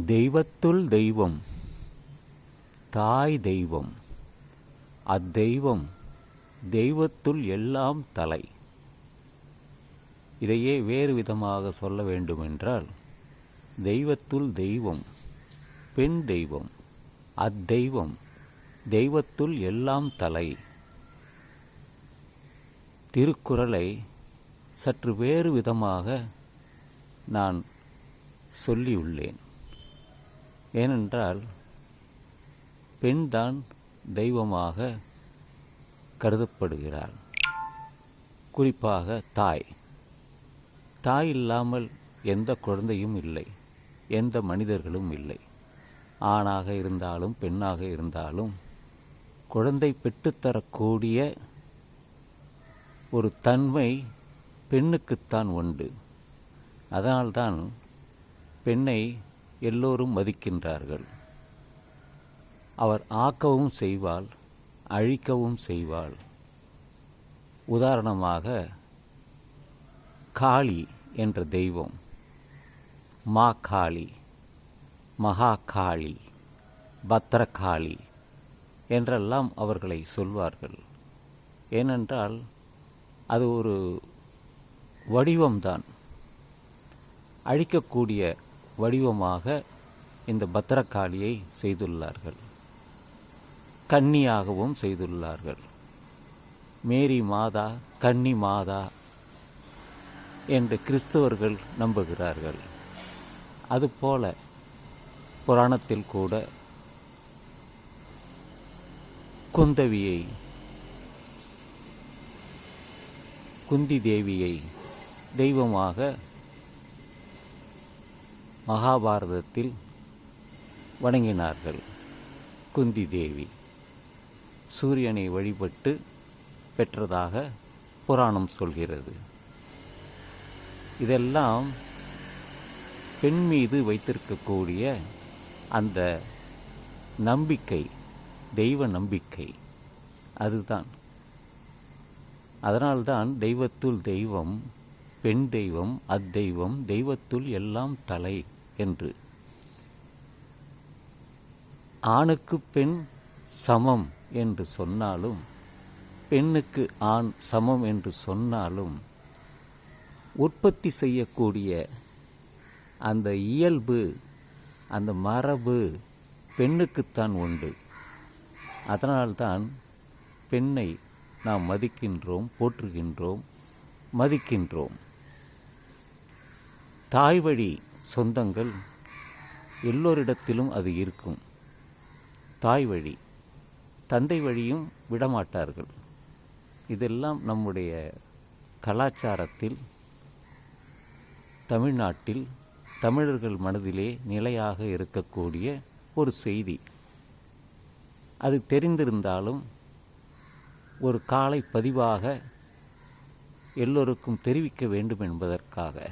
தெய்வத்துள் தெய்வம் தாய் தெய்வம் அத்தெய்வம் தெய்வத்துள் எல்லாம் தலை. இதையே வேறு விதமாக சொல்ல வேண்டுமென்றால் தெய்வத்துள் தெய்வம் பெண் தெய்வம் அத்தெய்வம் தெய்வத்துள் எல்லாம் தலை. திருக்குறளை சற்று வேறு விதமாக நான் சொல்லியுள்ளேன். ஏனென்றால் பெண்தான் தெய்வமாக கருதப்படுகிறாள். குறிப்பாக தாய். தாய் இல்லாமல் எந்த குழந்தையும் இல்லை. எந்த மனிதர்களும் இல்லை. ஆணாக இருந்தாலும் பெண்ணாக இருந்தாலும் குழந்தை பெற்றுத்தரக்கூடிய ஒரு தன்மை பெண்ணுக்குத்தான் உண்டு. அதனால்தான் பெண்ணை எல்லோரும் மதிக்கின்றார்கள். அவர் ஆக்கவும் செய்வாள் அழிக்கவும் செய்வாள். உதாரணமாக காளி என்ற தெய்வம் மா காளி மகா காளி பத்ரகாளி என்றெல்லாம் அவர்களை சொல்வார்கள். ஏனென்றால் அது ஒரு வடிவம்தான். அழிக்கக்கூடிய வடிவமாக இந்த பத்திரகாளியை செய்துள்ளார்கள். கன்னியாகவும் செய்துள்ளார்கள். மேரி மாதா கன்னி மாதா என்று கிறிஸ்தவர்கள் நம்புகிறார்கள். அதுபோல புராணத்தில் கூட குந்தவியை குந்தி தேவியை தெய்வமாக மகாபாரதத்தில் வணங்கினார்கள். குந்தி தேவி சூரியனை வழிபட்டு பெற்றதாக புராணம் சொல்கிறது. இதெல்லாம் பெண் மீது வைத்திருக்கக்கூடிய அந்த நம்பிக்கை தெய்வ நம்பிக்கை. அதுதான். அதனால்தான் தெய்வத்துள் தெய்வம் பெண் தெய்வம் அத்தெய்வம் தெய்வத்துள் எல்லாம் தலை. என்று. ஆணுக்கு பெண் சமம் என்று சொன்னாலும் பெண்ணுக்கு ஆண் சமம் என்று சொன்னாலும் உற்பத்தி செய்யக்கூடிய அந்த இயல்பு அந்த மரபு பெண்ணுக்குத்தான் உண்டு. அதனால்தான் பெண்ணை நாம் மதிக்கின்றோம் போற்றுகின்றோம் மதிக்கின்றோம். தாய் வழி சொந்தங்கள் எல்லோரிடத்திலும் அது இருக்கும். தாய் வழி தந்தை வழியும் விடமாட்டார்கள். இதெல்லாம் நம்முடைய கலாச்சாரத்தில் தமிழ்நாட்டில் தமிழர்கள் மனதிலே நிலையாக இருக்கக்கூடிய ஒரு செய்தி. அது தெரிந்திருந்தாலும் ஒரு காலை பதிவாக எல்லோருக்கும் தெரிவிக்க வேண்டும் என்பதற்காக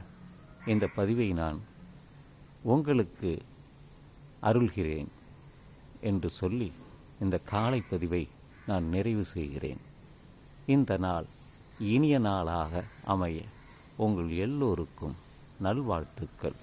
இந்த பதிவை நான் உங்களுக்கு அருள்கிறேன் என்று சொல்லி இந்த காலை பதிவை நான் நிறைவு செய்கிறேன். இந்த நாள் இனிய நாளாக அமைய உங்கள் எல்லோருக்கும் நல்வாழ்த்துக்கள்.